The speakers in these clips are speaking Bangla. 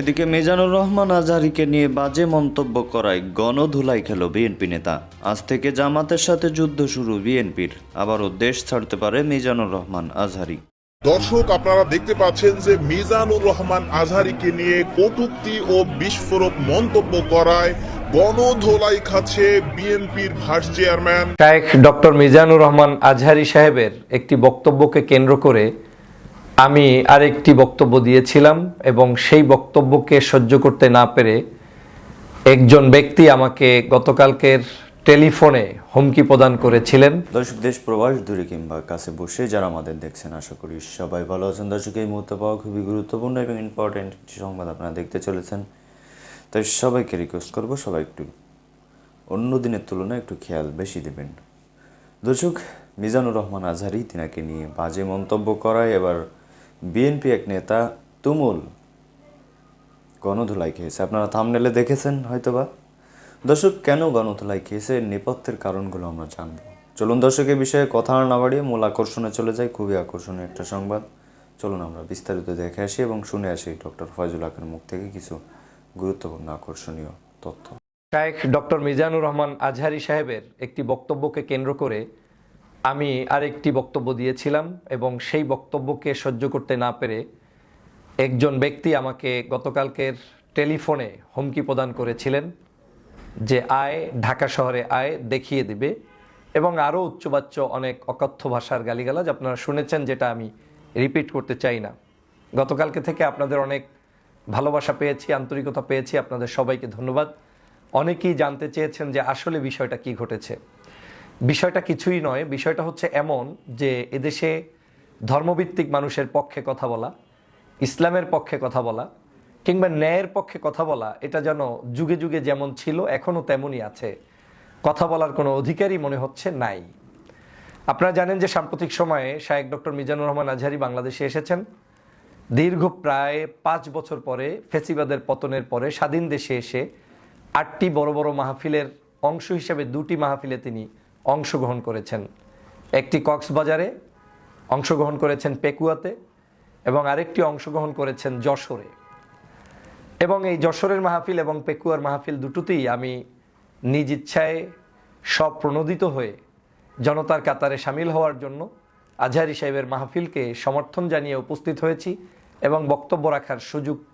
এদিকে মিজানুর রহমান আজহারিকে নিয়ে বাজে মন্তব্য করায় গণধুলাই খেল বিএনপি নেতা। আজ থেকে জামাতের সাথে যুদ্ধ শুরু বিএনপির। আবারও দেশ ছাড়তে পারে মিজানুর রহমান আজহারি। দর্শক আপনারা দেখতে পাচ্ছেন যে মিজানুর রহমান আজহারিকে নিয়ে কটূক্তি ও বিস্ফোরক মন্তব্য করায় গণধোলাই খাচ্ছে বিএনপির ভাইস চেয়ারম্যান। শায়েখ ডক্টর মিজানুর রহমান আজহারি সাহেবের একটি বক্তব্যকে কেন্দ্র করে আমি আরেকটি বক্তব্য দিয়েছিলাম এবং সেই বক্তব্যকে সহ্য করতে না পেরে একজন ব্যক্তি আমাকে গতকালকের টেলিফোনে হুমকি প্রদান করেছিলেন। দর্শক, দেশ প্রবাস দূরে কিংবা কাছে বসে যারা আমাদের দেখছেন, আশা করি সবাই ভালো আছেন। দর্শক, এই মুহূর্তে পাওয়া খুবই গুরুত্বপূর্ণ এবং ইম্পর্টেন্ট একটি সংবাদ আপনারা দেখতে চলেছেন। তাই সবাইকে রিকোয়েস্ট করব, সবাই একটু অন্য দিনের তুলনায় একটু খেয়াল বেশি দেবেন। দর্শক, মিজানুর রহমান আজহারি, তিনাকে নিয়ে বাজে মন্তব্য করায় এবার বিএনপি এক নেতা তুমুল গণধুলাই খেয়েছে। আপনারা থামনেলে দেখেছেন হয়তোবা। দর্শক, কেন গণধুলাই খেয়েছে? নেপথ্যের কারণগুলো আমরা জানব। চলুন দর্শক এই বিষয়ে কথা না বাড়িয়ে মূল আকর্ষণে চলে যাই। খুবই আকর্ষণীয় একটা সংবাদ। চলুন আমরা বিস্তারিত দেখে আসি এবং শুনে আসি ডক্টর ফয়জুল হকের মুখ থেকে কিছু গুরুত্বপূর্ণ আকর্ষণীয় তথ্য। শায়েখ ডক্টর মিজানুর রহমান আজহারি সাহেবের একটি বক্তব্যকে কেন্দ্র করে আমি আরেকটি বক্তব্য দিয়েছিলাম এবং সেই বক্তব্যকে সহ্য করতে না পেরে একজন ব্যক্তি আমাকে গতকালকের টেলিফোনে হুমকি প্রদান করেছিলেন যে আয়, ঢাকা শহরে আয় দেখিয়ে দিবে এবং আরও উচ্চবাচ্য অনেক অকথ্য ভাষার গালিগালাজ আপনারা শুনেছেন যেটা আমি রিপিট করতে চাই না। গতকালকে থেকে আপনাদের অনেক ভালোবাসা পেয়েছি, আন্তরিকতা পেয়েছি, আপনাদের সবাইকে ধন্যবাদ। অনেকেই জানতে চেয়েছেন যে আসলে বিষয়টা কি ঘটেছে। বিষয়টা কিছুই নয়, বিষয়টা হচ্ছে এমন যে এদেশে ধর্মভিত্তিক মানুষের পক্ষে কথা বলা, ইসলামের পক্ষে কথা বলা, কিংবা ন্যায়ের পক্ষে কথা বলা, এটা যেন যুগে যুগে যেমন ছিল, এখনও তেমনই আছে। কথা বলার কোনো অধিকারই মনে হচ্ছে নাই। আপনারা জানেন যে সাম্প্রতিক সময়ে শায়েক ডক্টর মিজানুর রহমান আজহারি বাংলাদেশে এসেছেন। দীর্ঘ প্রায় পাঁচ বছর পরে, ফেসিবাদের পতনের পরে স্বাধীন দেশে এসে আটটি বড় বড় মাহফিলের অংশ হিসেবে দুটি মাহফিলে তিনি অংশগ্রহণ করেছেন। একটি কক্সবাজারে অংশগ্রহণ করেছেন পেকুয়াতে এবং আরেকটি অংশগ্রহণ করেছেন যশোরে। এবং এই যশোরের মাহফিল এবং পেকুয়ার মাহফিল দুটোতেই আমি নিজ ইচ্ছায় সব প্রণোদিত হয়ে জনতার কাতারে সামিল হওয়ার জন্য আজহারি সাহেবের মাহফিলকে সমর্থন জানিয়ে উপস্থিত হয়েছি এবং বক্তব্য রাখার সুযোগ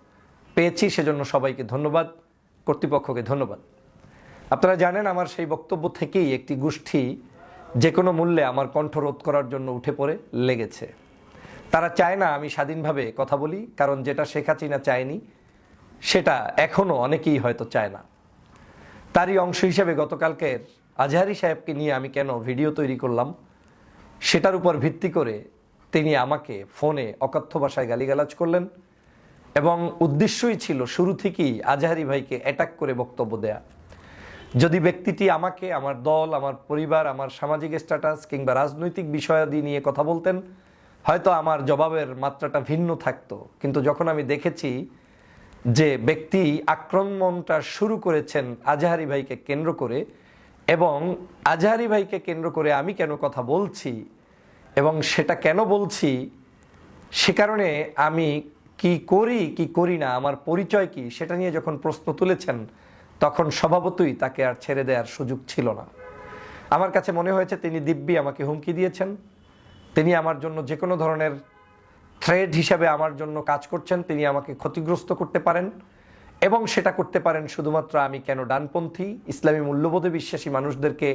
পেয়েছি। সেজন্য সবাইকে ধন্যবাদ। কর্তৃপক্ষকে ধন্যবাদ। আপনারা জানেন আমার সেই বক্তব্য থেকেই একটি গোষ্ঠী যে কোনো মূল্যে আমার কণ্ঠ রোধ করার জন্য উঠে পড়ে লেগেছে। তারা চায় না আমি স্বাধীনভাবে কথা বলি, কারণ যেটা শেখ হাসিনা চায়নি, সেটা এখনও অনেকেই হয়তো চায় না। তারই অংশ হিসেবে গতকালকের আজহারি সাহেবকে নিয়ে আমি কেন ভিডিও তৈরি করলাম, সেটার উপর ভিত্তি করে তিনি আমাকে ফোনে অকথ্য ভাষায় গালিগালাজ করলেন এবং উদ্দেশ্যই ছিল শুরু থেকেই আজহারি ভাইকে অ্যাটাক করে বক্তব্য দেয়া। যদি ব্যক্তিটি আমাকে, আমার দল, আমার পরিবার, আমার সামাজিক স্ট্যাটাস কিংবা রাজনৈতিক বিষয়াদি নিয়ে কথা বলতেন, হয়তো আমার জবাবের মাত্রাটা ভিন্ন থাকতো। কিন্তু যখন আমি দেখেছি যে ব্যক্তি আক্রমণটা শুরু করেছেন আজহারি ভাইকে কেন্দ্র করে এবং আজহারি ভাইকে কেন্দ্র করে আমি কেন কথা বলছি এবং সেটা কেন বলছি, সে কারণে আমি কি করি কি করি না, আমার পরিচয় কি, সেটা নিয়ে যখন প্রশ্ন তুলেছেন তখন স্বভাবতই তাকে আর ছেড়ে দেওয়ার সুযোগ ছিল না। আমার কাছে মনে হয়েছে তিনি দিব্যি আমাকে হুমকি দিয়েছেন। তিনি আমার জন্য যে কোনো ধরনের থ্রেড হিসাবে আমার জন্য কাজ করছেন, তিনি আমাকে ক্ষতিগ্রস্ত করতে পারেন এবং সেটা করতে পারেন শুধুমাত্র আমি কেন ডানপন্থী, ইসলামী মূল্যবোধে বিশ্বাসী মানুষদেরকে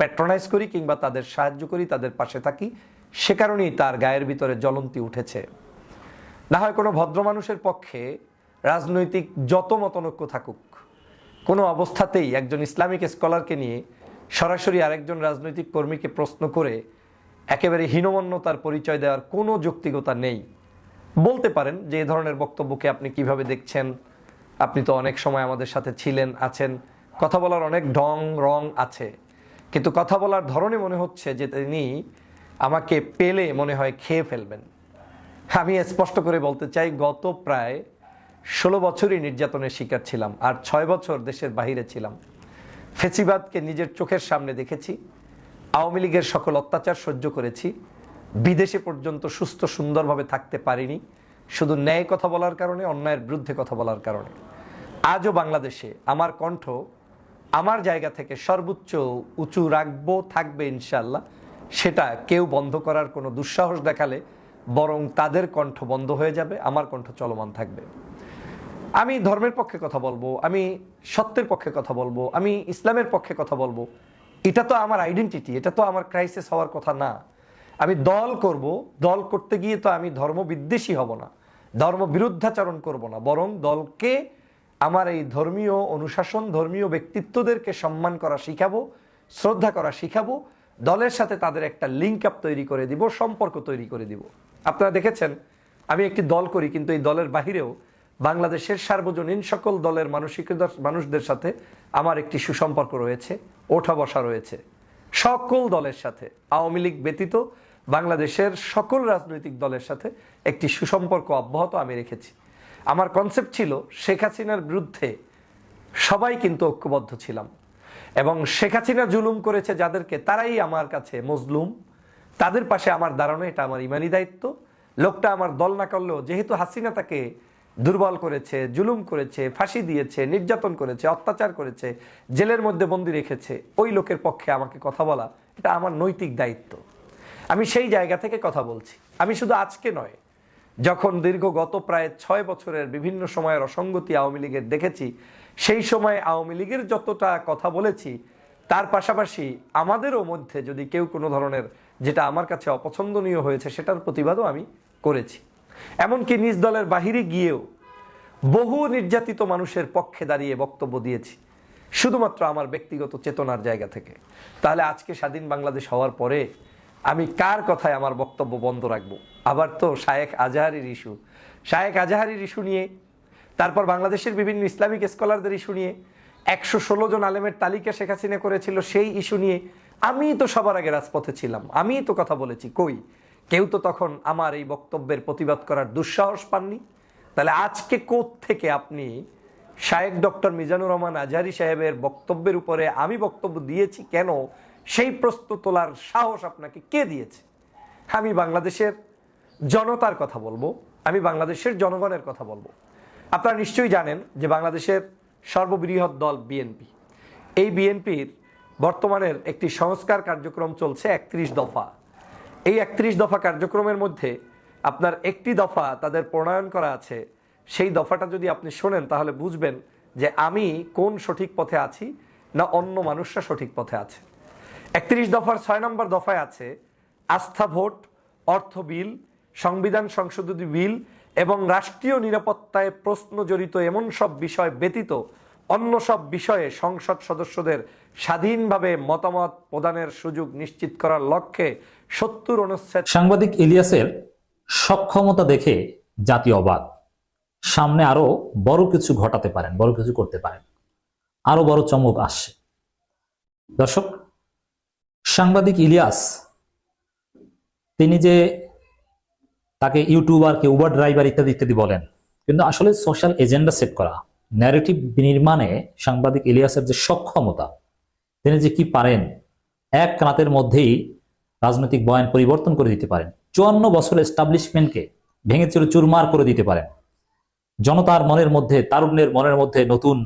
প্যাট্রোনাইজ করি কিংবা তাদের সাহায্য করি, তাদের পাশে থাকি, সে কারণেই তার গায়ের ভিতরে জ্বলন্তি উঠেছে। না হয় কোনো ভদ্র মানুষের পক্ষে রাজনৈতিক যত মতনৈক্য থাকুক কোনো অবস্থাতেই একজন ইসলামিক স্কলারকে নিয়ে সরাসরি আরেকজন রাজনৈতিক কর্মীকে প্রশ্ন করে একেবারে হীনমন্যতার পরিচয় দেওয়ার কোনো যৌক্তিকতা নেই। বলতে পারেন যে এ ধরনের বক্তব্যকে আপনি কীভাবে দেখছেন, আপনি তো অনেক সময় আমাদের সাথে ছিলেন, আছেন, কথা বলার অনেক ঢং, রং আছে। কিন্তু কথা বলার ধরনে মনে হচ্ছে যে তিনি আমাকে পেলে মনে হয় খেয়ে ফেলবেন। আমি স্পষ্ট করে বলতে চাই, গত প্রায় ষোলো বছরই নির্যাতনের শিকার ছিলাম আর ছয় বছর দেশের বাহিরে ছিলাম। ফেসিবাদকে নিজের চোখের সামনে দেখেছি, আওয়ামী লীগের সকল অত্যাচার সহ্য করেছি, বিদেশে পর্যন্ত সুস্থ, সুন্দরভাবে থাকতে পারিনি, শুধু ন্যায় কথা বলার কারণে, অন্যায়ের বিরুদ্ধে কথা বলার কারণে। আজও বাংলাদেশে আমার কণ্ঠ আমার জায়গা থেকে সর্বোচ্চ উঁচু রাখব, থাকবে ইনশাল্লাহ সেটা কেউ বন্ধ করার কোনো দুঃসাহস দেখালে বরং তাদের কণ্ঠ বন্ধ হয়ে যাবে, আমার কণ্ঠ চলমান থাকবে। আমি ধর্মের পক্ষে কথা বলব, আমি সত্যের পক্ষে কথা বলব, আমি ইসলামের পক্ষে কথা বলব, এটা তো আমার আইডেন্টিটি এটা তো আমার ক্রাইসিস হওয়ার কথা না। আমি দল করব, দল করতে গিয়ে তো আমি ধর্ম বিদ্বেষী হব না, ধর্ম বিরুদ্ধাচরণ করব না, বরং দলকে আমার এই ধর্মীয় অনুশাসন, ধর্মীয় ব্যক্তিত্বদেরকে সম্মান করা শিখাবো, শ্রদ্ধা করা শিখাবো, দলের সাথে তাদের একটা লিঙ্ক আপ তৈরি করে দিব, সম্পর্ক তৈরি করে দিব। আপনারা দেখেছেন, আমি একটি দল করি, কিন্তু এই দলের বাহিরেও বাংলাদেশের সার্বজনীন সকল দলের মানসিকতা মানুষদের সাথে আমার একটি সুসম্পর্ক রয়েছে, ওঠা বসা রয়েছে। সকল দলের সাথে, আওয়ামী লীগ ব্যতীত বাংলাদেশের সকল রাজনৈতিক দলের সাথে একটি সুসম্পর্ক অব্যাহত আমি রেখেছি। আমার কনসেপ্ট ছিল শেখ হাসিনার বিরুদ্ধে সবাই কিন্তু ঐক্যবদ্ধ ছিলাম। এবং শেখ হাসিনা জুলুম করেছে যাদেরকে তারাই আমার কাছে মজলুম, তাদের পাশে আমার দাঁড়ানো এটা আমার ইমানি দায়িত্ব। লোকটা আমার দল না করলেও যেহেতু হাসিনা তাকে দুর্বল করেছে, জুলুম করেছে, ফাঁসি দিয়েছে, নির্যাতন করেছে, অত্যাচার করেছে, জেলের মধ্যে বন্দি রেখেছে, ওই লোকের পক্ষে আমাকে কথা বলা, এটা আমার নৈতিক দায়িত্ব। আমি সেই জায়গা থেকে কথা বলছি। আমি শুধু আজকে নয়, যখন দীর্ঘ গত প্রায় ছয় বছরের বিভিন্ন সময়ের অসঙ্গতি আওয়ামী লীগের দেখেছি, সেই সময় আওয়ামী লীগের যতটা কথা বলেছি, তার পাশাপাশি আমাদেরও মধ্যে যদি কেউ কোনো ধরনের যেটা আমার কাছে অপছন্দনীয় হয়েছে, সেটার প্রতিবাদও আমি করেছি। এমনকি নিজ দলের বাহিরে গিয়েও বহু নির্যাতিত মানুষের পক্ষে দাঁড়িয়ে বক্তব্য দিয়েছি, শুধুমাত্র আমার ব্যক্তিগত চেতনার জায়গা থেকে। তাহলে আজকে স্বাধীন বাংলাদেশ হওয়ার পরে আমি কার কথায় আমার বক্তব্য বন্ধ রাখব? আবার তো শায়েখ আজাহারির ইস্যু। শায়েখ আজাহারির ইস্যু নিয়ে, তারপর বাংলাদেশের বিভিন্ন ইসলামিক স্কলারদের ইস্যু নিয়ে, একশো ষোলো জন আলেমের তালিকা শেখ হাসিনা করেছিল সেই ইস্যু নিয়ে আমি তো সবার আগে রাজপথে ছিলাম আমি তো কথা বলেছি, কই? কেউ তো তখন আমার এই বক্তব্যের প্রতিবাদ করার দুঃসাহস পাননি। তাহলে আজকে কোথ থেকে আপনি শায়েক ডক্টর মিজানুর রহমান আজহারি সাহেবের বক্তব্যের উপরে আমি বক্তব্য দিয়েছি কেন? সেই প্রশ্ন তোলার সাহস আপনাকে কে দিয়েছে? আমি বাংলাদেশের জনতার কথা বলব, আমি বাংলাদেশের জনগণের কথা বলব। আপনারা নিশ্চয়ই জানেন যে বাংলাদেশের সর্ববৃহৎ দল বিএনপি। এই বিএনপির বর্তমানের একটি সংস্কার কার্যক্রম চলছে একত্রিশ দফা। এই একত্রিশ দফা কার্যক্রমের মধ্যে আপনার একটি দফা তাদের প্রণয়ন করা আছে, সেই দফাটা যদি আপনি শোনেন তাহলে বুঝবেন যে আমি কোন সঠিক পথে আছি না অন্য মানুষরা সঠিক পথে আছে। একত্রিশ দফার ছয় নম্বর দফায় আছে আস্থা ভোট, অর্থ বিল, সংবিধান সংশোধনী বিল এবং রাষ্ট্রীয় নিরাপত্তায় প্রশ্ন জড়িত এমন সব বিষয় ব্যতীত অন্য সব বিষয়ে সংসদ সদস্যদের স্বাধীনভাবে মতামত প্রদানের সুযোগ নিশ্চিত করার লক্ষ্যে সত্তর অনুচ্ছেদ সাংবাদিক ইলিয়াসের সক্ষমতা দেখে জাতি অবাক সামনে আরও বড় কিছু ঘটাতে পারেন, বড় কিছু করতে পারেন। আরও বড় চমক আসছে। দর্শক, সাংবাদিক ইলিয়াস, তিনি যে তাকে ইউটিউবারকে উবার ড্রাইভার ইত্যাদি ইত্যাদি বলেন, কিন্তু আসলে সোশ্যাল এজেন্ডা সেট করা ন্যারেটিভ নির্মাণে সাংবাদিক ইলিয়াসের যে সক্ষমতা তিনি যে কি পারেন, এক রাতের মধ্যেই রাজনৈতিক বয়ান পরিবর্তন করে দিতে পারেন। চুয়ান্ন বছর এস্টাবলিশমেন্টকে ভেঙে চুরে চুরমার করে দিতে পারেন। জনতার মনের মধ্যে, তারুণ্যের মনের মধ্যে নতুন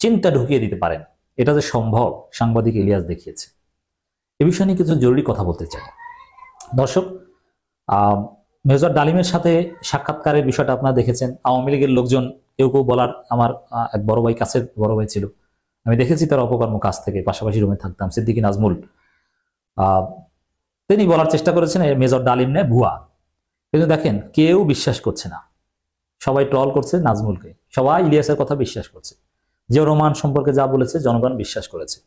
চিন্তা ঢুকিয়ে দিতে পারেন। এটা যে সম্ভব, সাংবাদিক ইলিয়াস দেখিয়েছে। এ বিষয়ে নিয়ে কিছু জরুরি কথা বলতে চাই। দর্শক মেজর ডালিমের সাথে সাক্ষাৎকারের বিষয়টা আপনারা দেখেছেন। আওয়ামী লীগের লোকজন, কেউ কেউ বলার আমার এক বড় ভাই কাছের বড় ভাই ছিল। আমি দেখেছি তার অপকর্ম কাছ থেকে, পাশাপাশি রুমে থাকতাম। সিদ্দিকী নাজমুল তিনি বলার চেষ্টা করেছেন মেজর ডালিম নে ভুয়া। কিন্তু দেখেন, কেউ বিশ্বাস করছে না। সবাই ট্রল করছে নাজমুলকে। সবাই ইলিয়াসের কথা বিশ্বাস করছে। যে রোমান সম্পর্কে যা বলেছে, জনগণ বিশ্বাস করেছে।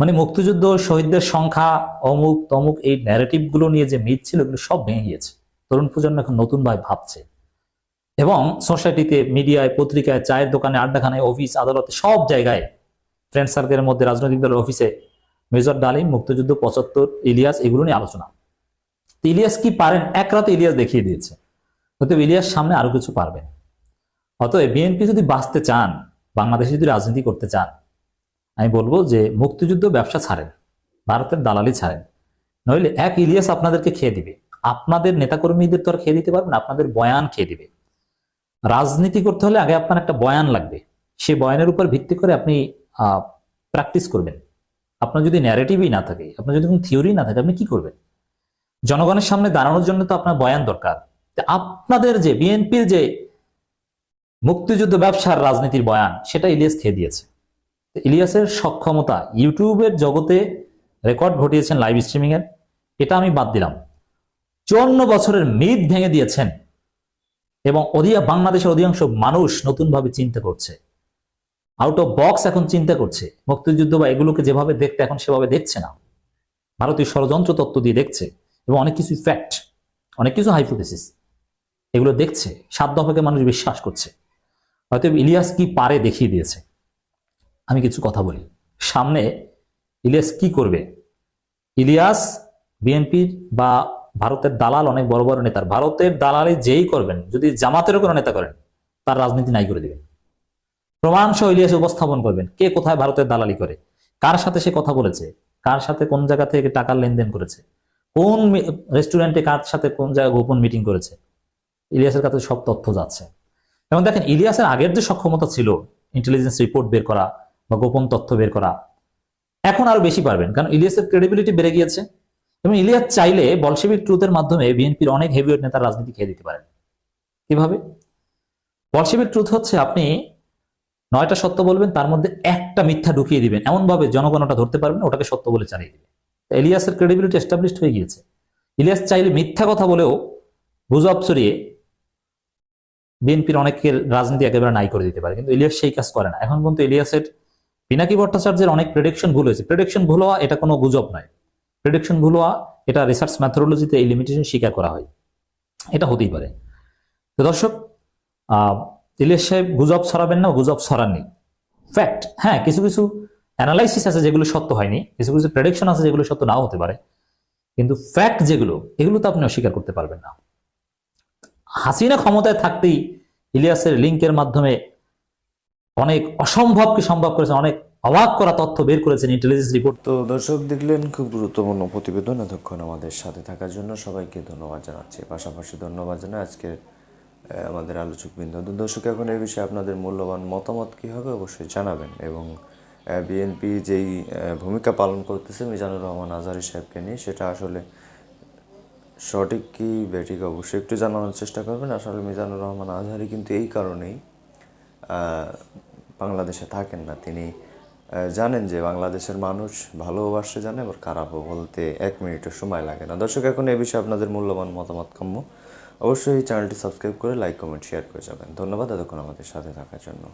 মানে মুক্তিযুদ্ধ, শহীদদের সংখ্যা অমুক তমুক এই ন্যারেটিভগুলো নিয়ে যে মিথ ছিল, এগুলো সব ভেঙে গিয়েছে। তরুণ প্রজন্ম এখন নতুন ভাবে ভাবছে। এবং সোসাইটিতে, মিডিয়ায়, পত্রিকায়, চায়ের দোকানে, আড্ডাখানায়, অফিস, আদালতে, সব জায়গায় ফ্রেন্ড সার্কেলের মধ্যে রাজনৈতিক দলের অফিসে মেজর ডালিম, মুক্তিযুদ্ধ, পঁচাত্তর, ইলিয়াস এগুলো নিয়ে আলোচনা। ইলিয়াস কি পারেন? এক রাতে ইলিয়াস দেখিয়ে দিয়েছে। অতএব ইলিয়াস সামনে আরও কিছু পারবেন অতএব বিএনপি যদি বাঁচতে চান, বাংলাদেশে যদি রাজনীতি করতে চান, আমি বলব যে মুক্তিযুদ্ধ ব্যবসা ছাড়েন, ভারতের দালালি ছাড়েন। নইলে এক ইলিয়াস আপনাদেরকে খেয়ে দিবে। আপনাদের নেতাকর্মীদের তো আর খেয়ে দিতে পারবেন আপনাদের বয়ান খেয়ে দিবে। রাজনীতি করতে হলে আগে আপনার একটা বয়ান লাগবে। সেই বয়ানের উপর ভিত্তি করে আপনি প্র্যাকটিস করবেন। আপনার যদি ন্যারেটিভই না থাকে, আপনার যদি কোনো থিওরি না থাকে, আপনি কি করবেন? জনগণের সামনে দাঁড়ানোর জন্য তো আপনার বয়ান দরকার। আপনাদের যে, বিএনপির যে মুক্তিযুদ্ধ ব্যবসার রাজনীতির বয়ান, সেটা ইলিয়াস খেয়ে দিয়েছে। ইলিয়াসের সক্ষমতা ইউটিউবের জগতে রেকর্ড ঘটিয়েছেন লাইভ স্ট্রিমিং এর এটা আমি বাদ দিলাম। চুয়ান্ন বছরের মিথ ভেঙে দিয়েছেন এবং অধিয়া বাংলাদেশের অধিকাংশ মানুষ নতুনভাবে চিন্তা করছে। আউট অফ বক্স এখন চিন্তা করছে। মুক্তিযুদ্ধ বা এগুলোকে যেভাবে দেখতে এখন সেভাবে দেখছে না। ভারতীয় ষড়যন্ত্র তত্ত্ব দিয়ে দেখছে এবং অনেক কিছু ফ্যাক্ট অনেক কিছু হাইপোথেসিস এগুলো দেখছে। সাত দফাকে মানুষ বিশ্বাস করছে। হয়তো ইলিয়াস কি পারে দেখিয়ে দিয়েছে। আমি কিছু কথা বলি। সামনে ইলিয়াস কি করবে? ইলিয়াস, বিএনপির বা ভারতের দালাল অনেক বড় বড় নেতার। ভারতের দালালি যেই করবেন, যদি জামাতেরও কোনো নেতা করেন, তার রাজনীতি নাই করে দিবেন। প্রমাণ সহ ইলিয়াস উপস্থাপন করবেন, কে কোথায় ভারতের দালালি করে, কার সাথে সে কথা বলেছে, কার সাথে কোন জায়গা থেকে টাকার লেনদেন করেছে, কোন রেস্টুরেন্টে কার সাথে কোন জায়গায় গোপন মিটিং করেছে, ইলিয়াসের কাছে সব তথ্য যাচ্ছে। এবং দেখেন, ইলিয়াসের আগের যে সক্ষমতা ছিল ইন্টেলিজেন্স রিপোর্ট বের করা বা গোপন তথ্য বের করা, এখন আরও বেশি পারবেন। কারণ ইলিয়াসের ক্রেডিবিলিটি বেড়ে গিয়েছে। এবং ইলিয়াস চাইলে বলসেবিক ট্রুথের মাধ্যমে বিএনপির অনেক হেভিওয়েট নেতার রাজনীতি খেয়ে দিতে পারেন। কীভাবে? বলসেবিক ট্রুথ হচ্ছে আপনি নয়টা সত্য বলবেন, তার মধ্যে একটা মিথ্যা ঢুকিয়ে দিবেন। এমন ভাবে জনগণ ওটা ধরতে পারবেন, ওটাকে সত্য বলে চালিয়ে দিবে ইলিয়াসের ক্রেডিবিলিটি এস্টাবলিশড হয়ে গিয়েছে। ইলিয়াস চাইলে মিথ্যা কথা বলেও গুজব ছড়িয়ে বিএনপির অনেকের রাজনীতি একেবারে নাই করে দিতে পারে। কিন্তু ইলিয়াস সেই কাজ করে না। এখন পর্যন্ত ইলিয়াসের পিনাকি ভট্টাচার্যের অনেক প্রেডিকশন ভুল হয়েছে। প্রেডিকশন ভুল হওয়া এটা কোনো গুজব নয়। প্রেডিকশন ভুল হওয়া, এটা রিসার্চ ম্যাথোডোলজিতে এই লিমিটেশন স্বীকার করা হয়। এটা হতেই পারে। তো দর্শক ইলিয়াস সাহেব গুজব ছড়াবেন না, গুজব ছড়াননি। ফ্যাক্ট হ্যাঁ কিছু কিছু অ্যানালাইসিস আছে যেগুলো সত্য হয়নি, কিছু কিছু প্রেডিকশন আছে যেগুলো সত্য নাও হতে পারে। কিন্তু ফ্যাক্ট যেগুলো, এগুলো তো আপনি অস্বীকার করতে পারবেন না। হাসিনা ক্ষমতায় থাকতেই ইলিয়াসের লিঙ্কের মাধ্যমে অনেক অসম্ভবকে সম্ভব করেছেন, অনেক অবাক করা তথ্য বের করেছেন ইন্টেলিজেন্স রিপোর্ট তো দর্শক দেখলেন, খুব গুরুত্বপূর্ণ প্রতিবেদন এতক্ষণ আমাদের সাথে থাকার জন্য সবাইকে ধন্যবাদ জানাচ্ছি। পাশাপাশি ধন্যবাদ জানাই আজকের আমাদের আলোচক বিন্দু দর্শক, এখন এই বিষয়ে আপনাদের মূল্যবান মতামত কী হবে অবশ্যই জানাবেন এবং বিএনপি যেই ভূমিকা পালন করতেছে মিজানুর রহমান আজহারি সাহেবকে নিয়ে, সেটা আসলে সঠিক কি বেঠিক অবশ্যই একটু জানানোর চেষ্টা করবেন। আসলে মিজানুর রহমান আজহারি কিন্তু এই কারণেই বাংলাদেশে থাকেন না। তিনি জানেন যে বাংলাদেশের মানুষ ভালোবাসে জানে, আবার খারাপও বলতে এক মিনিটও সময় লাগে না। দর্শক, এখন এ বিষয়ে আপনাদের মূল্যবান মতামত কাম্য। অবশ্যই চ্যানেলটি সাবস্ক্রাইব করে লাইক কমেন্ট শেয়ার করে যাবেন। ধন্যবাদ এতক্ষণ আমাদের সাথে থাকার জন্য।